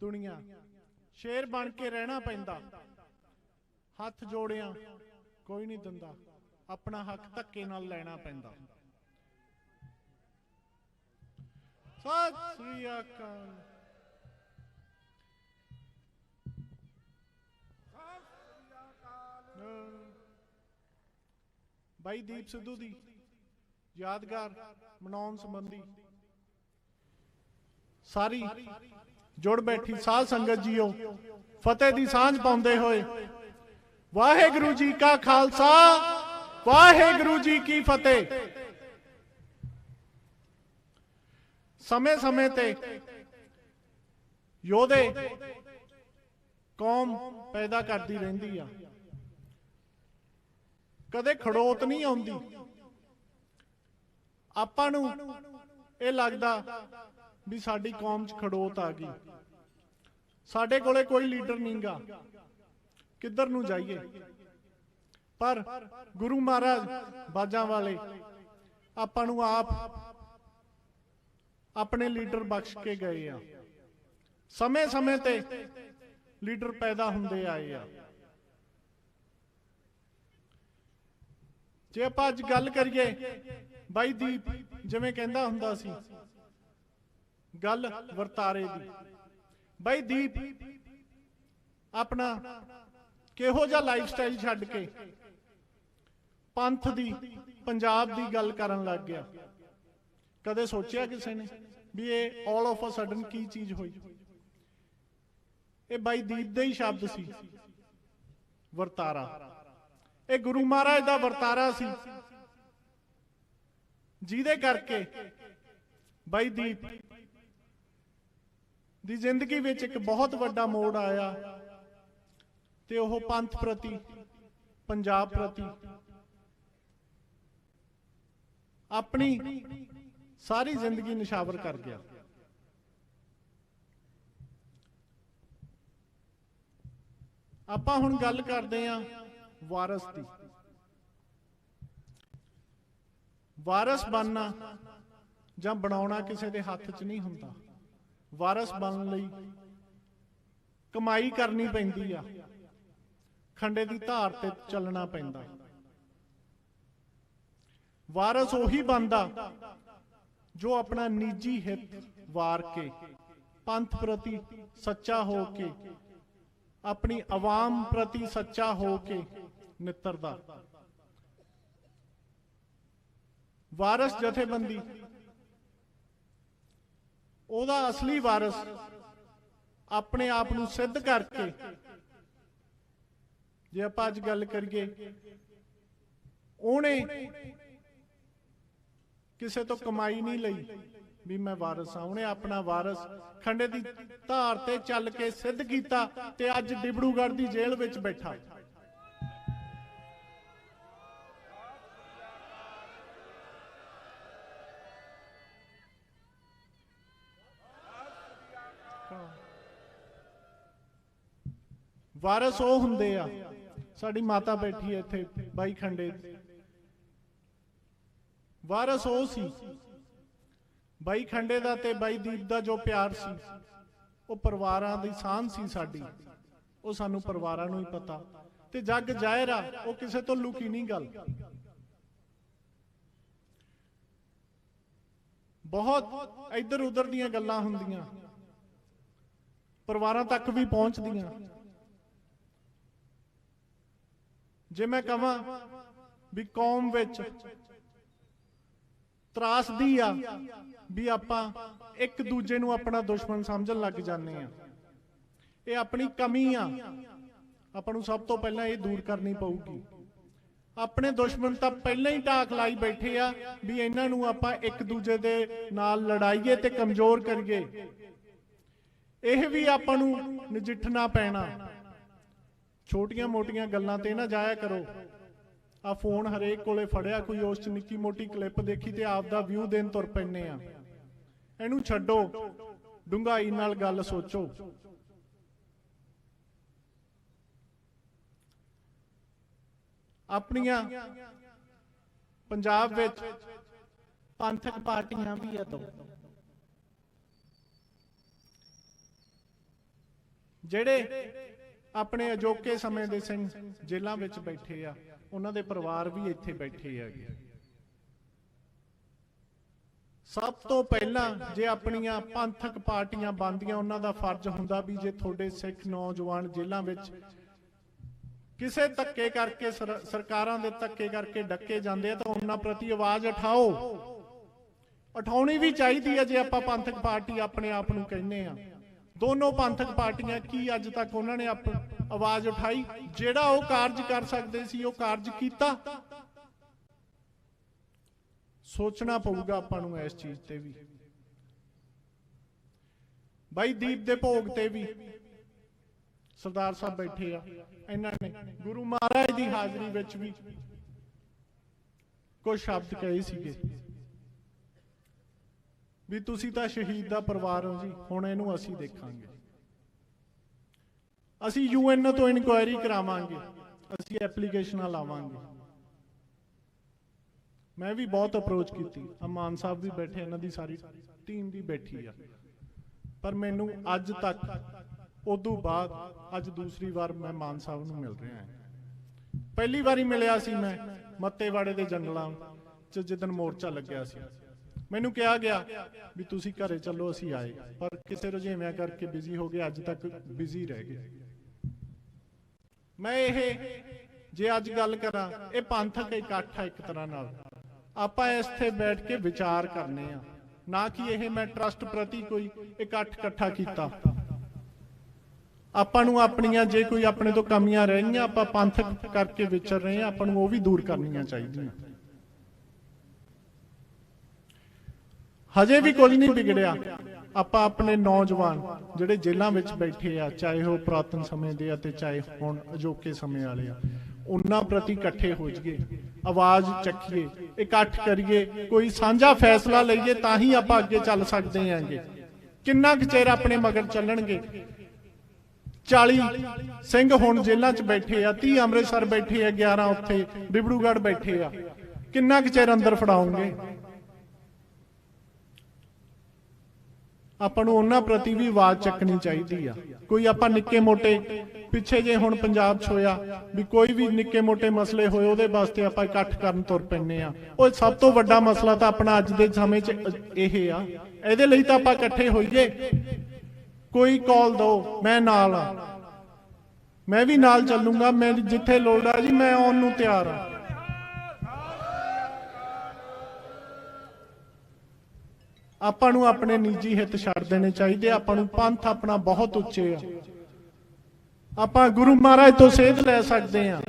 ਦੁਨੀਆ। ਸ਼ੇਰ ਬਣ ਕੇ ਰਹਿਣਾ ਪੈਂਦਾ। ਹੱਥ ਜੋੜਿਆਂ ਕੋਈ ਨਹੀਂ ਦਿੰਦਾ। ਆਪਣਾ ਹੱਕ ਧੱਕੇ ਨਾਲ ਲੈਣਾ ਪੈਂਦਾ। ਸਤਿ ਸ੍ਰੀ ਅਕਾਲ। ਬਾਈ ਦੀਪ ਸਿੱਧੂ ਦੀ ਯਾਦਗਾਰ ਮਨਾਉਣ ਸੰਬੰਧੀ ਸਾਰੀ ਜੁੜ ਬੈਠੀ ਸਾਧ ਸੰਗਤ ਜੀਓ, ਫਤਿਹ ਦੀ ਸਾਂਝ ਪਾਉਂਦੇ ਹੋਏ। ਵਾਹਿਗੁਰੂ ਜੀ ਕਾ ਖਾਲਸਾ, ਵਾਹਿਗੁਰੂ ਜੀ ਕੀ ਫਤਿਹ। ਸਮੇਂ-ਸਮੇਂ ਤੇ ਯੋਧੇ ਕੌਮ ਪੈਦਾ ਕਰਦੀ ਰਹਿੰਦੀ ਆ। ਕਦੇ ਖੜੋਤ ਨਹੀਂ ਆਉਂਦੀ। ਆਪਾਂ ਨੂੰ ਇਹ ਲੱਗਦਾ ਵੀ ਸਾਡੀ ਕੌਮ 'ਚ ਖੜੋਤ ਆ ਗਈ। ਸਾਡੇ ਕੋਲੇ ਕੋਈ ਲੀਡਰ ਨਹੀਂਗਾ। ਕਿੱਧਰ ਨੂੰ ਜਾਈਏ? ਪਰ ਗੁਰੂ ਮਹਾਰਾਜ ਬਾਜਾਂ ਵਾਲੇ, ਆਪਾਂ ਨੂੰ ਆਪ ਆਪਣੇ ਲੀਡਰ ਬਖਸ਼ ਕੇ ਗਏ ਆ। ਸਮੇਂ-ਸਮੇਂ ਤੇ ਲੀਡਰ ਪੈਦਾ ਹੁੰਦੇ ਆਏ ਆ। ਜੇ ਆਪਾਂ ਅੱਜ ਗੱਲ ਕਰੀਏ, ਬਾਈ ਦੀਪ ਜਿਵੇਂ ਕਹਿੰਦਾ ਹੁੰਦਾ ਸੀ ਗੱਲ ਵਰਤਾਰੇ ਦੀ। ਬਾਈ ਦੀਪ, ਆਪਣਾ ਕਿਹੋ ਜਿਹਾ ਲਾਈਫ ਸਟਾਈਲ ਛੱਡ ਕੇ ਪੰਥ ਦੀ, ਪੰਜਾਬ ਦੀ ਗੱਲ ਕਰਨ ਲੱਗ ਗਿਆ? ਕਦੇ ਸੋਚਿਆ ਕਿਸੇ ਨੇ ਵੀ ਇਹ ਆਲ ਆਫ ਅ ਸਡਨ ਕੀ ਚੀਜ਼ ਹੋਈ? ਇਹ ਬਾਈ ਦੀਪ ਦਾ ਹੀ ਸ਼ਬਦ ਸੀ, ਵਰਤਾਰਾ। ਇਹ ਗੁਰੂ ਮਹਾਰਾਜ ਦਾ ਵਰਤਾਰਾ ਸੀ। ਜਿਹਦੇ ਕਰਕੇ ਬਾਈ ਦੀਪ ਦੀ ਜ਼ਿੰਦਗੀ ਵਿੱਚ ਇੱਕ ਬਹੁਤ ਵੱਡਾ ਮੋੜ ਆਇਆ ਤੇ ਉਹ ਪੰਥ ਪ੍ਰਤੀ, ਪੰਜਾਬ ਪ੍ਰਤੀ। ਆਪਣੀ ਸਾਰੀ ਜ਼ਿੰਦਗੀ ਨਿਸ਼ਾਵਰ ਕਰ ਗਿਆ। ਆਪਾਂ ਹੁਣ ਗੱਲ ਕਰਦੇ ਆਂ ਵਾਰਸ ਦੀ। ਵਾਰਸ ਬਣਨਾ ਜਾਂ ਬਣਾਉਣਾ ਕਿਸੇ ਦੇ ਹੱਥ 'ਚ ਨਹੀਂ ਹੁੰਦਾ। ਵਾਰਸ ਬਣਨ ਲਈ ਕਮਾਈ ਕਰਨੀ ਪੈਂਦੀ ਆ। ਖੰਡੇ ਦੀ ਧਾਰ ਤੇ ਚੱਲਣਾ ਪੈਂਦਾ। ਵਾਰਸ ਉਹੀ ਬਣਦਾ ਜੋ ਆਪਣਾ ਨਿੱਜੀ ਹਿੱਤ ਵਾਰ ਕੇ, ਪੰਥ ਪ੍ਰਤੀ ਸੱਚਾ ਹੋ ਕੇ, ਆਪਣੀ ਆਵਾਮ ਪ੍ਰਤੀ ਸੱਚਾ ਹੋ ਕੇ ਨਿੱਤਰਦਾ। ਵਾਰਸ ਜਥੇਬੰਦੀ ਉਹਦਾ ਅਸਲੀ ਵਾਰਸ ਆਪਣੇ ਆਪ ਨੂੰ ਸਿੱਧ ਕਰਕੇ। ਜੇ ਆਪਾਂ ਅੱਜ ਗੱਲ ਕਰੀਏ, ਉਹਨੇ ਕਿਸੇ ਤੋਂ ਕਮਾਈ ਨਹੀਂ ਲਈ ਵੀ ਮੈਂ ਵਾਰਸ ਆ ਉਹਨੇ ਆਪਣਾ ਵਾਰਸ ਖੰਡੇ ਦੀ ਧਾਰ ਤੇ ਚੱਲ ਕੇ ਸਿੱਧ ਕੀਤਾ ਤੇ ਅੱਜ ਡਿਬੜੂਗੜ੍ਹ ਦੀ ਜੇਲ੍ਹ ਵਿੱਚ ਬੈਠਾ। ਵਾਰਸ ਉਹ ਹੁੰਦੇ ਆ। ਸਾਡੀ ਮਾਤਾ ਬੈਠੀ ਹੈ ਇੱਥੇ, ਬਾਈ ਖੰਡੇ ਵਾਰਸ ਉਹ ਸੀ, ਬਾਈ ਖੰਡੇ ਦਾ ਤੇ ਬਾਈ ਦੀਪ ਦਾ ਜੋ ਪਿਆਰ ਸੀ, ਉਹ ਪਰਿਵਾਰਾਂ ਦੀ ਸਾਂਝ ਸੀ ਸਾਡੀ। ਉਹ ਸਾਨੂੰ ਪਰਿਵਾਰਾਂ ਨੂੰ ਹੀ ਪਤਾ। ਤੇ ਜੱਗ ਜ਼ਾਹਿਰ ਆ, ਉਹ ਕਿਸੇ ਤੋਂ ਲੁਕੀ ਨਹੀਂ ਗੱਲ। ਬਹੁਤ ਇੱਧਰ ਉੱਧਰ ਦੀਆਂ ਗੱਲਾਂ ਹੁੰਦੀਆਂ। ਪਰਿਵਾਰਾਂ ਤੱਕ ਵੀ ਪਹੁੰਚਦੀਆਂ। ਜੇ ਮੈਂ ਕਹਾਂ ਵੀ ਕੌਮ ਵਿੱਚ ਤਰਾਸਦੀ ਆ ਵੀ ਆਪਾਂ ਇੱਕ ਦੂਜੇ ਨੂੰ ਆਪਣਾ ਦੁਸ਼ਮਣ ਸਮਝਣ ਲੱਗ ਜਾਂਦੇ ਆ। ਇਹ ਆਪਣੀ ਕਮੀ ਆ। ਆਪਾਂ ਨੂੰ ਸਭ ਤੋਂ ਪਹਿਲਾਂ ਇਹ ਦੂਰ ਕਰਨੀ ਪਊਗੀ। ਆਪਣੇ ਦੁਸ਼ਮਣ ਤਾਂ ਪਹਿਲਾਂ ਹੀ ਟਾਕ ਲਾਈ ਬੈਠੇ ਆ ਵੀ ਇਹਨਾਂ ਨੂੰ ਆਪਾਂ ਇੱਕ ਦੂਜੇ ਦੇ ਨਾਲ ਲੜਾਈਏ ਤੇ ਕਮਜ਼ੋਰ ਕਰੀਏ। ਇਹ ਵੀ ਆਪਾਂ ਨੂੰ ਨਜਿੱਠਣਾ ਪੈਣਾ। ਛੋਟੀਆਂ-ਮੋਟੀਆਂ ਗੱਲਾਂ ਤੇ ਨਾ ਜਾਇਆ ਕਰੋ। ਆ ਫੋਨ ਹਰੇਕ ਕੋਲੇ ਫੜਿਆ, ਕੋਈ ਉਸ ਚ ਨਿੱਕੀ ਮੋਟੀ ਕਲਿੱਪ ਦੇਖੀ ਤੇ ਆਪ ਦਾ ਵਿਊ ਦੇਣ ਤੁਰ ਪੈਨੇ ਆ। ਇਹਨੂੰ ਛੱਡੋ। ਡੁੰਗਾਈ ਨਾਲ ਗੱਲ ਸੋਚੋ। ਆਪਣੀਆਂ ਪੰਜਾਬ ਵਿੱਚ ਪੰਥਕ ਪਾਰਟੀਆਂ ਵੀ ਆ ਦੋ ਜਿਹੜੇ ਆਪਣੇ ਅਜੋਕੇ ਸਮੇਂ ਦੇ ਸਿੰਘ ਜੇਲ੍ਹਾਂ ਵਿੱਚ ਬੈਠੇ ਆ, ਉਹਨਾਂ ਦੇ ਪਰਿਵਾਰ ਵੀ ਇੱਥੇ ਬੈਠੇ ਹੈਗੇ। ਸਭ ਤੋਂ ਪਹਿਲਾਂ ਜੇ ਆਪਣੀਆਂ ਪੰਥਕ ਪਾਰਟੀਆਂ ਬੰਦੀਆਂ ਉਹਨਾਂ ਦਾ ਫਰਜ਼ ਹੁੰਦਾ ਵੀ ਜੇ ਤੁਹਾਡੇ ਸਿੱਖ ਨੌਜਵਾਨ ਜੇਲ੍ਹਾਂ ਵਿੱਚ ਕਿਸੇ ਧੱਕੇ ਕਰਕੇ ਸਰ- ਸਰਕਾਰਾਂ ਦੇ ਧੱਕੇ ਕਰਕੇ ਡੱਕੇ ਜਾਂਦੇ ਆ, ਤਾਂ ਉਹਨਾਂ ਪ੍ਰਤੀ ਆਵਾਜ਼ ਉਠਾਓ। ਉਠਾਉਣੀ ਵੀ ਚਾਹੀਦੀ ਹੈ ਜੇ ਆਪਾਂ ਪੰਥਕ ਪਾਰਟੀ ਆਪਣੇ ਆਪ ਨੂੰ ਕਹਿੰਦੇ ਆ। ਦੋਨੋਂ ਪੰਥਕ ਪਾਰਟੀਆਂ ਕੀ ਅੱਜ ਤੱਕ ਉਹਨਾਂ ਨੇ ਆਵਾਜ਼ ਉਠਾਈ? ਜਿਹੜਾ ਉਹ ਕਾਰਜ ਕਰ ਸਕਦੇ ਸੀ, ਉਹ ਕਾਰਜ ਕੀਤਾ। ਸੋਚਣਾ ਪਊਗਾ ਆਪਾਂ ਨੂੰ ਇਸ ਚੀਜ਼ ਤੇ ਵੀ। ਬਾਈ ਦੀਪ ਦੇ ਭੋਗ ਤੇ ਵੀ ਸਰਦਾਰ ਸਾਹਿਬ ਬੈਠੇ ਆ। ਇਹਨਾਂ ਨੇ ਗੁਰੂ ਮਹਾਰਾਜ ਦੀ ਹਾਜ਼ਰੀ ਵਿੱਚ ਵੀ ਕੁਝ ਸ਼ਬਦ ਕਹੇ ਸੀਗੇ। ਵੀ ਤੁਸੀਂ ਤਾਂ ਸ਼ਹੀਦ ਦਾ ਪਰਿਵਾਰ ਹੋ ਜੀ, ਹੁਣ ਇਹਨੂੰ ਅਸੀਂ ਦੇਖਾਂਗੇ। ਅਸੀਂ ਯੂਐਨ ਤੋਂ ਇਨਕੁਆਇਰੀ ਕਰਾਵਾਂਗੇ, ਅਸੀਂ ਐਪਲੀਕੇਸ਼ਨਾਂ ਲਾਵਾਂਗੇ। ਮੈਂ ਵੀ ਬਹੁਤ ਅਪਰੋਚ ਕੀਤੀ ਆ ਮਾਨ ਸਾਹਿਬ ਵੀ ਬੈਠੇ, ਇਹਨਾਂ ਦੀ ਸਾਰੀ ਟੀਮ ਵੀ ਬੈਠੀ ਆ। ਪਰ ਮੈਨੂੰ ਅੱਜ ਤੱਕ, ਉਦੋਂ ਬਾਅਦ, ਅੱਜ ਦੂਸਰੀ ਵਾਰ ਮੈਂ ਮਾਨ ਸਾਹਿਬ ਨੂੰ ਮਿਲ ਰਿਹਾ ਹਾਂ। ਪਹਿਲੀ ਵਾਰੀ ਮਿਲਿਆ ਸੀ ਮੈਂ, ਮੱਤੇਵਾੜੇ ਦੇ ਜੰਗਲਾਂ ਚ, ਜਿੱਦਣ ਮੋਰਚਾ ਲੱਗਿਆ ਸੀ। ਮੈਨੂੰ ਕਿਹਾ ਗਿਆ ਵੀ ਤੁਸੀਂ ਘਰੇ ਚੱਲੋ, ਅਸੀਂ ਆਏ। ਪਰ ਕਿਸੇ ਰੁਝੇਵਿਆਂ ਕਰਕੇ ਬਿਜ਼ੀ ਹੋ ਗਏ, ਅੱਜ ਤੱਕ ਬਿਜ਼ੀ ਰਹਿ ਗਏ। ਮੈਂ ਇਹ, ਜੇ ਅੱਜ ਗੱਲ ਕਰਾਂ, ਇਹ ਪੰਥਕ ਇਕੱਠ ਹੈ ਇੱਕ ਤਰ੍ਹਾਂ ਨਾਲ। ਆਪਾਂ ਇੱਥੇ ਬੈਠ ਕੇ ਵਿਚਾਰ ਕਰਨੇ ਆ। ਨਾ ਕਿ ਇਹ ਮੈਂ ਟਰਸਟ ਪ੍ਰਤੀ ਕੋਈ ਇਕੱਠ ਇਕੱਠਾ ਕੀਤਾ। ਆਪਾਂ ਨੂੰ ਆਪਣੀਆਂ ਜੇ ਕੋਈ ਆਪਣੇ ਤੋਂ ਕਮੀਆਂ ਰਹਿ ਗਈਆਂ ਆਪਾਂ ਪੰਥਕ ਕਰਕੇ ਵਿਚਰ ਰਹੇ ਆ, ਆਪਾਂ ਨੂੰ ਉਹ ਵੀ ਦੂਰ ਕਰਨੀਆਂ ਚਾਹੀਦੀਆਂ। ਹਜੇ ਵੀ ਕੁਝ ਨਹੀਂ ਵਿਗੜਿਆ। ਆਪਾਂ ਆਪਣੇ ਨੌਜਵਾਨ ਜਿਹੜੇ ਜੇਲ੍ਹਾਂ ਵਿੱਚ ਬੈਠੇ ਆ, ਚਾਹੇ ਉਹ ਪੁਰਾਤਨ ਸਮੇਂ ਦੇ ਆ ਤੇ ਚਾਹੇ ਹੁਣ ਅਜੋਕੇ ਸਮੇਂ ਵਾਲੇ ਆ, ਉਹਨਾਂ ਪ੍ਰਤੀ ਇਕੱਠੇ ਹੋ ਜਾਈਏ, ਆਵਾਜ਼ ਚੱਕੀਏ, ਇਕੱਠ ਕਰੀਏ, ਕੋਈ ਸਾਂਝਾ ਫੈਸਲਾ ਲਈਏ ਤਾਂ ਹੀ ਆਪਾਂ ਅੱਗੇ ਚੱਲ ਸਕਦੇ ਆਂਗੇ ਕਿੰਨਾ ਕੁ ਚਿਰ ਆਪਣੇ ਮਗਰ ਚੱਲਣਗੇ? 40 ਸਿੰਘ ਹੁਣ ਜੇਲ੍ਹਾਂ 'ਚ ਬੈਠੇ ਆ 30 ਅੰਮ੍ਰਿਤਸਰ ਬੈਠੇ ਆ 11 ਉੱਥੇ ਡਿਬੜੂਗੜ੍ਹ ਬੈਠੇ ਆ। ਕਿੰਨਾ ਕੁ ਚਿਰ ਅੰਦਰ ਫੜਾਉਂਗੇ? ਆਪਾਂ ਨੂੰ ਉਹਨਾਂ ਪ੍ਰਤੀ ਵੀ ਆਵਾਜ਼ ਚੱਕਣੀ ਚਾਹੀਦੀ ਆ। ਕੋਈ ਆਪਾਂ ਨਿੱਕੇ ਮੋਟੇ, ਪਿੱਛੇ ਜੇ ਹੁਣ ਪੰਜਾਬ 'ਚ ਹੋਇਆ ਵੀ ਕੋਈ ਵੀ ਨਿੱਕੇ ਮੋਟੇ ਮਸਲੇ ਹੋਏ, ਉਹਦੇ ਵਾਸਤੇ ਆਪਾਂ ਇਕੱਠ ਕਰਨ ਤੁਰ ਪੈਂਦੇ ਆ। ਉਹ ਸਭ ਤੋਂ ਵੱਡਾ ਮਸਲਾ ਤਾਂ ਆਪਣਾ ਅੱਜ ਦੇ ਸਮੇਂ 'ਚ ਇਹ ਆ। ਇਹਦੇ ਲਈ ਤਾਂ ਆਪਾਂ ਇਕੱਠੇ ਹੋਈਏ। ਕੋਈ ਕਾਲ ਦਿਓ ਮੈਂ ਨਾਲ ਆ। ਮੈਂ ਵੀ ਨਾਲ ਚੱਲੂਗਾ, ਮੈਂ ਜਿੱਥੇ ਲੋੜ ਆ ਜੀ, ਮੈਂ ਆਉਣ ਨੂੰ ਤਿਆਰ ਆ। ਆਪਾਂ ਨੂੰ ਆਪਣੇ ਨਿੱਜੀ ਹਿੱਤ ਛੱਡ ਦੇਣੇ ਚਾਹੀਦੇ, ਆਪਾਂ ਨੂੰ ਪੰਥ ਆਪਣਾ ਬਹੁਤ ਉੱਚੇ ਆ। ਆਪਾਂ ਗੁਰੂ ਮਹਾਰਾਜ ਤੋਂ ਸੇਧ ਲੈ ਸਕਦੇ ਆ।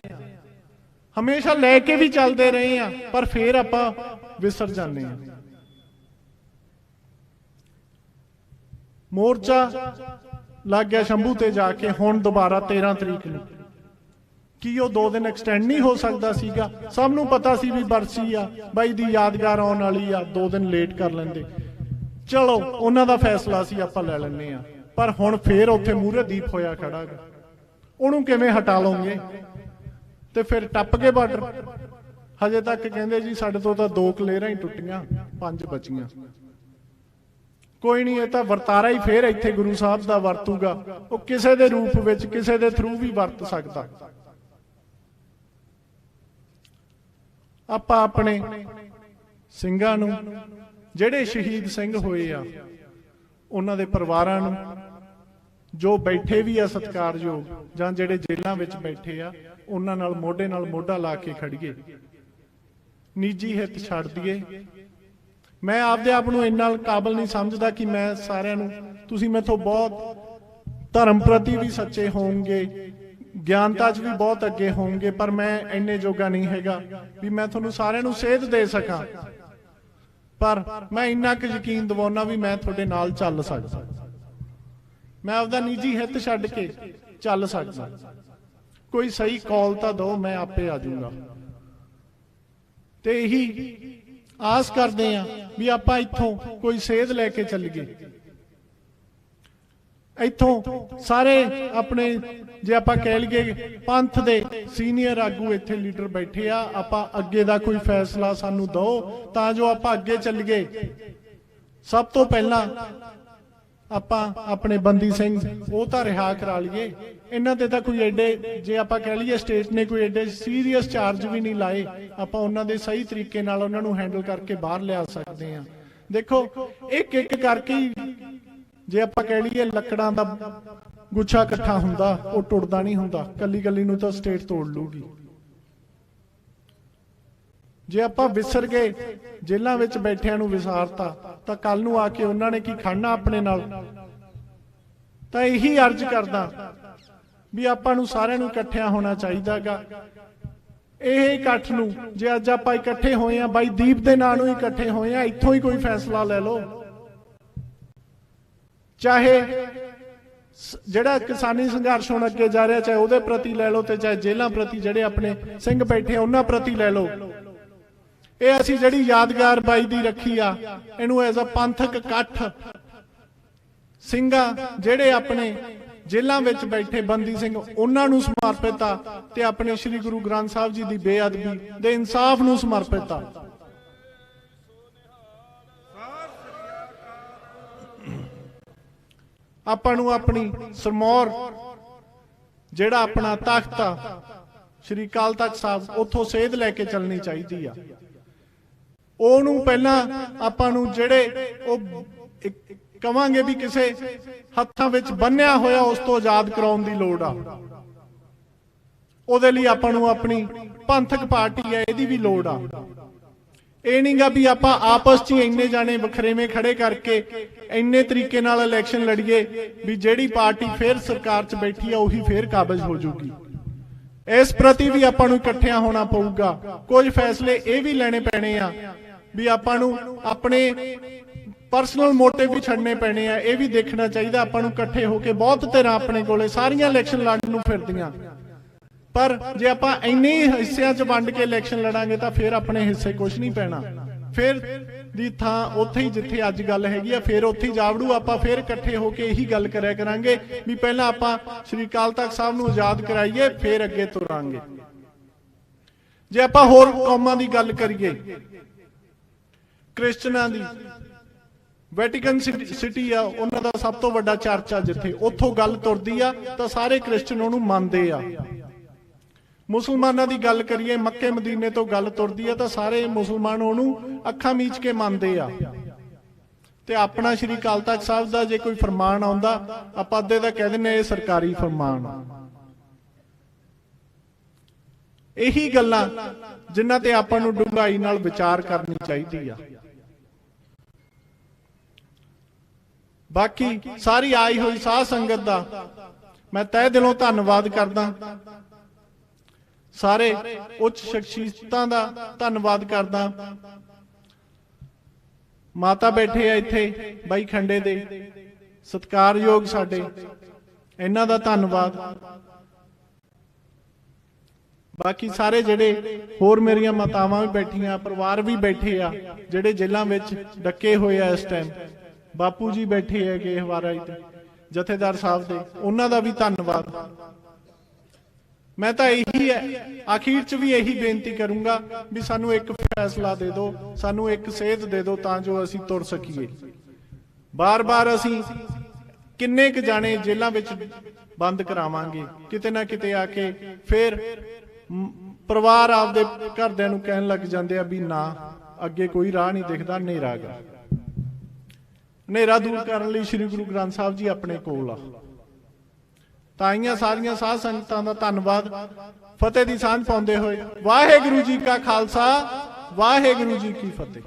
ਹਮੇਸ਼ਾ ਲੈ ਕੇ ਵੀ ਚੱਲਦੇ ਰਹੇ ਆ, ਪਰ ਫੇਰ ਆਪਾਂ ਵਿਸਰ ਜਾਂਦੇ ਆ। ਮੋਰਚਾ ਲੱਗ ਗਿਆ ਸ਼ੰਭੂ ਤੇ ਜਾ ਕੇ, ਹੁਣ ਦੁਬਾਰਾ 13 ਤਰੀਕ ਨੂੰ। ਕੀ ਉਹ ਦੋ ਦਿਨ ਐਕਸਟੈਂਡ ਨਹੀਂ ਹੋ ਸਕਦਾ ਸੀਗਾ? ਸਭ ਨੂੰ ਪਤਾ ਸੀ ਵੀ ਬਰਸੀ ਆ, ਬਾਈ ਦੀ ਯਾਦਗਾਰ ਆਉਣ ਵਾਲੀ ਆ, ਦੋ ਦਿਨ ਲੇਟ ਕਰ ਲੈਂਦੇ। ਚਲੋ, ਉਹਨਾਂ ਦਾ ਫੈਸਲਾ ਸੀ ਆਪਾਂ ਲੈ ਲੈਨੇ ਆ ਪਰ ਹੁਣ ਫੇਰ ਉੱਥੇ ਮੂਹਰੇ ਦੀਪ ਹੋਇਆ ਖੜਾ ਉਹਨੂੰ ਕਿਵੇਂ ਹਟਾ ਲਓਗੇ? ਤੇ ਫਿਰ ਟੱਪ ਕੇ ਬਾਰਡਰ। ਹਜੇ ਤੱਕ ਕਹਿੰਦੇ ਜੀ, ਸਾਡੇ ਤੋਂ ਤਾਂ ਦੋ ਕਲੇਰਾਂ ਹੀ ਟੁੱਟੀਆਂ, ਪੰਜ ਬਚੀਆਂ। ਕੋਈ ਨਹੀਂ, ਇਹ ਤਾਂ ਵਰਤਾਰਾ ਹੀ ਫੇਰ ਇੱਥੇ ਗੁਰੂ ਸਾਹਿਬ ਦਾ ਵਰਤੂਗਾ। ਉਹ ਕਿਸੇ ਦੇ ਰੂਪ ਵਿੱਚ, ਕਿਸੇ ਦੇ ਥਰੂ ਵੀ ਵਰਤ ਸਕਦਾ। ਆਪਾਂ ਆਪਣੇ ਸਿੰਘਾਂ ਨੂੰ ਜਿਹੜੇ ਸ਼ਹੀਦ ਸਿੰਘ ਹੋਏ ਆ, ਉਹਨਾਂ ਦੇ ਪਰਿਵਾਰਾਂ ਨੂੰ, ਜੋ ਬੈਠੇ ਵੀ ਆ ਸਤਿਕਾਰਯੋਗ, ਜਾਂ ਜਿਹੜੇ ਜੇਲ੍ਹਾਂ ਵਿੱਚ ਬੈਠੇ ਆ, ਉਹਨਾਂ ਨਾਲ ਮੋਢੇ ਨਾਲ ਮੋਢਾ ਲਾ ਕੇ ਖੜੀਏ। ਨਿੱਜੀ ਹਿੱਤ ਛੱਡ ਦਈਏ। ਮੈਂ ਆਪਦੇ ਆਪ ਨੂੰ ਇੰਨਾ ਕਾਬਲ ਨਹੀਂ ਸਮਝਦਾ ਕਿ ਮੈਂ ਸਾਰਿਆਂ ਨੂੰ, ਤੁਸੀਂ ਮੈਥੋਂ ਬਹੁਤ ਧਰਮ ਪ੍ਰਤੀ ਵੀ ਸੱਚੇ ਹੋਵੋਗੇ ਗਿਆਨਤਾ 'ਚ ਵੀ ਬਹੁਤ ਅੱਗੇ ਹੋਵੋਗੇ, ਪਰ ਮੈਂ ਇੰਨੇ ਜੋਗਾ ਨਹੀਂ ਹੈਗਾ ਵੀ ਮੈਂ ਤੁਹਾਨੂੰ ਸਾਰਿਆਂ ਨੂੰ ਸੇਧ ਦੇ ਸਕਾਂ। ਪਰ ਮੈਂ ਇੰਨਾ ਕੁ ਯਕੀਨ ਦਿਵਾਉਣਾ ਵੀ ਮੈਂ ਤੁਹਾਡੇ ਨਾਲ ਚੱਲ ਸਕਦਾ। ਮੈਂ ਆਪਦਾ ਨਿੱਜੀ ਹਿੱਤ ਛੱਡ ਕੇ ਚੱਲ ਸਕਦਾ। ਕੋਈ ਸਹੀ ਕਾਲ ਤਾਂ ਦਿਓ, ਮੈਂ ਆਪੇ ਆ ਜਾਊਂਗਾ। ਤੇ ਇਹੀ ਆਸ ਕਰਦੇ ਆ ਵੀ ਆਪਾਂ ਇੱਥੋਂ ਕੋਈ ਸੇਧ ਲੈ ਕੇ ਚੱਲੀਏ। ਇੱਥੋਂ ਸਾਰੇ ਆਪਣੇ, ਜੇ ਆਪਾਂ ਕਹਿ ਲਈਏ ਪੰਥ ਦੇ ਸੀਨੀਅਰ ਆਗੂ ਇੱਥੇ ਲੀਡਰ ਬੈਠੇ ਆ, ਆਪਾਂ ਅੱਗੇ ਦਾ ਕੋਈ ਫੈਸਲਾ ਸਾਨੂੰ ਦਿਓ, ਤਾਂ ਜੋ ਆਪਾਂ ਅੱਗੇ ਚੱਲੀਏ। ਸਭ ਤੋਂ ਪਹਿਲਾਂ ਆਪਾਂ ਆਪਣੇ ਬੰਦੀ ਸਿੰਘ, ਉਹ ਤਾਂ ਰਿਹਾ ਕਰਾ ਲਈਏ। ਇਹਨਾਂ ਤੇ ਤਾਂ ਕੋਈ ਐਡੇ, ਜੇ ਆਪਾਂ ਕਹਿ ਲਈਏ ਸਟੇਟ ਨੇ ਕੋਈ ਐਡੇ ਸੀਰੀਅਸ ਚਾਰਜ ਵੀ ਨਹੀਂ ਲਾਏ, ਆਪਾਂ ਉਹਨਾਂ ਦੇ ਸਹੀ ਤਰੀਕੇ ਨਾਲ ਉਹਨਾਂ ਨੂੰ ਹੈਂਡਲ ਕਰਕੇ ਬਾਹਰ ਲਿਆ ਸਕਦੇ ਹਾਂ। ਦੇਖੋ ਇੱਕ ਇੱਕ ਕਰਕੇ ਜੇ ਆਪਾਂ ਕਹਿ ਲਈਏ ਲੱਕੜਾਂ ਦਾ ਗੁੱਛਾ ਇਕੱਠਾ ਹੁੰਦਾ, ਉਹ ਟੁੱਟਦਾ ਨਹੀਂ ਹੁੰਦਾ ਕੱਲੀ ਕੱਲੀ ਨੂੰ ਤਾਂ ਸਟੇਟ ਤੋੜ ਲੂਗੀ ਜੇ ਆਪਾਂ ਵਿਸਰ ਗਏ, ਜੇਲ੍ਹਾਂ ਵਿੱਚ ਬੈਠਿਆਂ ਨੂੰ ਵਿਸਾਰਤਾ, ਤਾਂ ਕੱਲ ਨੂੰ ਆ ਕੇ ਉਹਨਾਂ ਨੇ ਕੀ ਖੜਨਾ ਆਪਣੇ ਨਾਲ? ਤਾਂ ਇਹੀ ਅਰਜ਼ ਕਰਦਾ ਵੀ ਆਪਾਂ ਨੂੰ ਸਾਰਿਆਂ ਨੂੰ ਇਕੱਠਿਆਂ ਹੋਣਾ ਚਾਹੀਦਾਗਾ। ਇਹ ਇਕੱਠ ਨੂੰ, ਜੇ ਅੱਜ ਆਪਾਂ ਇਕੱਠੇ ਹੋਏ ਆ ਬਾਈ ਦੀਪ ਦੇ ਨਾਂ ਨੂੰ ਇਕੱਠੇ ਹੋਏ ਆ ਇੱਥੋਂ ਹੀ ਕੋਈ ਫੈਸਲਾ ਲੈ ਲਓ। ਚਾਹੇ ਜਿਹੜਾ ਕਿਸਾਨੀ ਸੰਘਰਸ਼ ਹੁਣ ਅੱਗੇ ਜਾ ਰਿਹਾ, ਚਾਹੇ ਉਹਦੇ ਪ੍ਰਤੀ ਲੈ ਲਓ ਤੇ ਚਾਹੇ ਜੇਲਾਂ ਪ੍ਰਤੀ ਜਿਹੜੇ ਆਪਣੇ ਸਿੰਘ ਬੈਠੇ ਉਹਨਾਂ ਪ੍ਰਤੀ ਲੈ ਲਓ। ਇਹ ਅਸੀਂ ਜਿਹੜੀ ਯਾਦਗਾਰ ਬਾਈ ਦੀ ਰੱਖੀ ਆ, ਇਹਨੂੰ ਐਜ਼ ਅ ਪੰਥਕ ਇਕੱਠ ਸਿੰਘਾਂ ਜਿਹੜੇ ਆਪਣੇ ਜੇਲਾਂ ਵਿੱਚ ਬੈਠੇ ਬੰਦੀ ਸਿੰਘ, ਉਹਨਾਂ ਨੂੰ ਸਮਰਪਿਤ ਆ ਤੇ ਆਪਣੇ ਸ੍ਰੀ ਗੁਰੂ ਗ੍ਰੰਥ ਸਾਹਿਬ ਜੀ ਦੀ ਬੇਅਦਬੀ ਦੇ ਇਨਸਾਫ ਨੂੰ ਸਮਰਪਿਤ ਆ। ਆਪਾਂ ਨੂੰ ਆਪਣੀ ਸਰਮੌਰ, ਜਿਹੜਾ ਆਪਣਾ ਤਖਤ ਆ, ਸ਼੍ਰੀ ਕਾਲ ਤਖਤ ਸਾਹਿਬ ਉੱਥੋਂ ਸੇਧ ਲੈ ਕੇ ਚੱਲਣੀ ਚਾਹੀਦੀ ਆ। ਉਹਨੂੰ ਪਹਿਲਾਂ ਆਪਾਂ ਨੂੰ ਜਿਹੜੇ ਉਹ ਕਵਾਂਗੇ ਵੀ ਕਿਸੇ ਹੱਥਾਂ ਵਿੱਚ ਬੰਨਿਆ ਹੋਇਆ ਉਸ ਤੋਂ ਆਜ਼ਾਦ ਕਰਾਉਣ ਦੀ ਲੋੜ ਆ। ਉਹਦੇ ਲਈ ਆਪਾਂ ਨੂੰ ਆਪਣੀ ਪੰਥਕ ਪਾਰਟੀ ਹੈ ਇਹਦੀ ਵੀ ਲੋੜ ਆ। ਇਹ ਨਹੀਂਗਾ ਵੀ ਆਪਾਂ ਆਪਸ 'ਚ ਹੀ ਇੰਨੇ ਜਾਣੇ ਵਖਰੇਵੇਂ ਖੜੇ ਕਰਕੇ ਇੰਨੇ ਤਰੀਕੇ ਨਾਲ ਇਲੈਕਸ਼ਨ ਲੜੀਏ ਵੀ ਜਿਹੜੀ ਪਾਰਟੀ ਫੇਰ ਸਰਕਾਰ 'ਚ ਬੈਠੀ ਆ, ਉਹੀ ਫੇਰ ਕਾਬਜ਼ ਹੋ ਜਾਊਗੀ। ਇਸ ਪ੍ਰਤੀ ਵੀ ਆਪਾਂ ਨੂੰ ਇਕੱਠਿਆਂ ਹੋਣਾ ਪਊਗਾ। ਕੁਝ ਫੈਸਲੇ ਇਹ ਵੀ ਲੈਣੇ ਪੈਣੇ ਆ ਵੀ ਆਪਾਂ ਨੂੰ ਆਪਣੇ ਪਰਸਨਲ ਮੋਟਿਵ ਵੀ ਛੱਡਨੇ ਪੈਣੇ ਆ, ਇਹ ਵੀ ਦੇਖਣਾ ਚਾਹੀਦਾ। ਆਪਾਂ ਨੂੰ ਇਕੱਠੇ ਹੋ ਕੇ ਬਹੁਤ ਧਿਰਾਂ ਆਪਣੇ ਕੋਲੇ ਸਾਰੀਆਂ ਇਲੈਕਸ਼ਨ ਲੜਨ ਨੂੰ ਫਿਰਦੀਆਂ। ਪਰ ਜੇ ਆਪਾਂ ਇੰਨੇ ਹਿੱਸਿਆਂ 'ਚ ਵੰਡ ਕੇ ਇਲੈਕਸ਼ਨ ਲੜਾਂਗੇ ਤਾਂ ਫਿਰ ਆਪਣੇ ਹਿੱਸੇ ਕੁਝ ਨਹੀਂ ਪੈਣਾ। ਫਿਰ ਦੀ ਥਾਂ ਉੱਥੇ ਹੀ ਜਿੱਥੇ ਅੱਜ ਗੱਲ ਹੈਗੀ ਆ, ਫਿਰ ਉੱਥੇ ਹੀ ਜਾਵੜੂ ਆਪਾਂ ਫਿਰ ਇਕੱਠੇ ਹੋ ਕੇ ਇਹੀ ਗੱਲ ਕਰਿਆ ਕਰਾਂਗੇ ਵੀ ਪਹਿਲਾਂ ਆਪਾਂ ਸ਼੍ਰੀ ਅਕਾਲ ਤਖਤ ਸਾਹਿਬ ਨੂੰ ਆਜ਼ਾਦ ਕਰਾਈਏ, ਫਿਰ ਅੱਗੇ ਤੁਰਾਂਗੇ। ਜੇ ਆਪਾਂ ਹੋਰ ਕੌਮਾਂ ਦੀ ਗੱਲ ਕਰੀਏ ਕ੍ਰਿਸਚਨਾਂ ਦੀ, ਵੈਟੀਕਨ ਸਿਟੀ ਆ, ਉਹਨਾਂ ਦਾ ਸਭ ਤੋਂ ਵੱਡਾ ਚਰਚ ਆ ਜਿੱਥੇ। ਉੱਥੋਂ ਗੱਲ ਤੁਰਦੀ ਆ ਤਾਂ ਸਾਰੇ ਕ੍ਰਿਸਚਨ ਉਹਨੂੰ ਮੰਨਦੇ ਆ। ਮੁਸਲਮਾਨਾਂ ਦੀ ਗੱਲ ਕਰੀਏ, ਮੱਕੇ ਮਦੀਨੇ ਤੋਂ ਗੱਲ ਤੁਰਦੀ ਹੈ ਤਾਂ ਸਾਰੇ ਮੁਸਲਮਾਨ ਉਹਨੂੰ ਅੱਖਾਂ ਮੀਚ ਕੇ ਮੰਨਦੇ ਆ। ਤੇ ਆਪਣਾ ਸ਼੍ਰੀ ਅਕਾਲ ਤਖਤ ਸਾਹਿਬ ਦਾ ਜੇ ਕੋਈ ਫਰਮਾਨ ਆਉਂਦਾ, ਆਪਾਂ ਅੱਧੇ ਦਾ ਕਹਿ ਦਿੰਨੇ ਇਹ ਸਰਕਾਰੀ ਫਰਮਾਨ ਇਹੀ ਗੱਲਾਂ ਜਿਨ੍ਹਾਂ ਤੇ ਆਪਾਂ ਨੂੰ ਡੂੰਘਾਈ ਨਾਲ ਵਿਚਾਰ ਕਰਨੀ ਚਾਹੀਦੀ ਆ। ਬਾਕੀ ਸਾਰੀ ਆਈ ਹੋਈ ਸਾਧ ਸੰਗਤ ਦਾ ਮੈਂ ਤਹਿ ਦਿਲੋਂ ਧੰਨਵਾਦ ਕਰਦਾ। ਸਾਰੇ ਉੱਚ ਸ਼ਖਸੀਅਤਾਂ ਦਾ ਧੰਨਵਾਦ ਕਰਦਾ। ਮਾਤਾ ਬੈਠੇ ਆ ਇੱਥੇ ਬਾਈ ਖੰਡੇ ਦੇ। ਸਤਿਕਾਰਯੋਗ ਸਾਡੇ। ਇਹਨਾਂ ਦਾ ਧੰਨਵਾਦ। ਬਾਕੀ ਸਾਰੇ ਜਿਹੜੇ ਹੋਰ ਮੇਰੀਆਂ ਮਾਤਾਵਾਂ ਵੀ ਬੈਠੀਆਂ, ਪਰਿਵਾਰ ਵੀ ਬੈਠੇ ਆ, ਜਿਹੜੇ ਜੇਲ੍ਹਾਂ ਵਿੱਚ ਡੱਕੇ ਹੋਏ ਆ ਇਸ ਟਾਈਮ ਬਾਪੂ ਜੀ ਬੈਠੇ ਹੈਗੇ ਹਵਾਰਾ ਤੇ ਜਥੇਦਾਰ ਸਾਹਿਬ ਦੇ, ਉਹਨਾਂ ਦਾ ਵੀ ਧੰਨਵਾਦ। ਮੈਂ ਤਾਂ ਇਹੀ ਹੈ, ਆਖੀਰ ਚ ਵੀ ਇਹੀ ਬੇਨਤੀ ਕਰੂੰਗਾ ਵੀ ਸਾਨੂੰ ਇੱਕ ਫੈਸਲਾ ਦੇ ਦਿਓ, ਸਾਨੂੰ ਇੱਕ ਸੇਧ ਦੇ ਦਿਓ ਤਾਂ ਜੋ ਅਸੀਂ ਤੁਰ ਸਕੀਏ। ਬਾਰ-ਬਾਰ ਅਸੀਂ ਕਿੰਨੇ ਕੁ ਜਾਣੇ ਜੇਲ੍ਹਾਂ ਵਿੱਚ ਬੰਦ ਕਰਾਵਾਂਗੇ, ਕਿਤੇ ਨਾ ਕਿਤੇ ਆ ਕੇ ਫਿਰ ਪਰਿਵਾਰ ਆਪਦੇ ਘਰਦਿਆਂ ਨੂੰ ਕਹਿਣ ਲੱਗ ਜਾਂਦੇ ਆ ਵੀ ਨਾ, ਅੱਗੇ ਕੋਈ ਰਾਹ ਨਹੀਂ ਦਿਖਦਾ, ਹਨੇਰਾ ਗਾ ਹਨੇਰਾ ਦੂਰ ਕਰਨ ਲਈ ਸ੍ਰੀ ਗੁਰੂ ਗ੍ਰੰਥ ਸਾਹਿਬ ਜੀ ਆਪਣੇ ਕੋਲ ਆ। ਤਾਂ ਆਈਆਂ ਸਾਰੀਆਂ ਸਾਧ ਸੰਗਤਾਂ ਦਾ ਧੰਨਵਾਦ। ਫਤਿਹ ਦੀ ਸਾਂਝ ਪਾਉਂਦੇ ਹੋਏ ਵਾਹਿਗੁਰੂ ਜੀ ਕਾ ਖਾਲਸਾ, ਵਾਹਿਗੁਰੂ ਜੀ ਕੀ ਫਤਿਹ।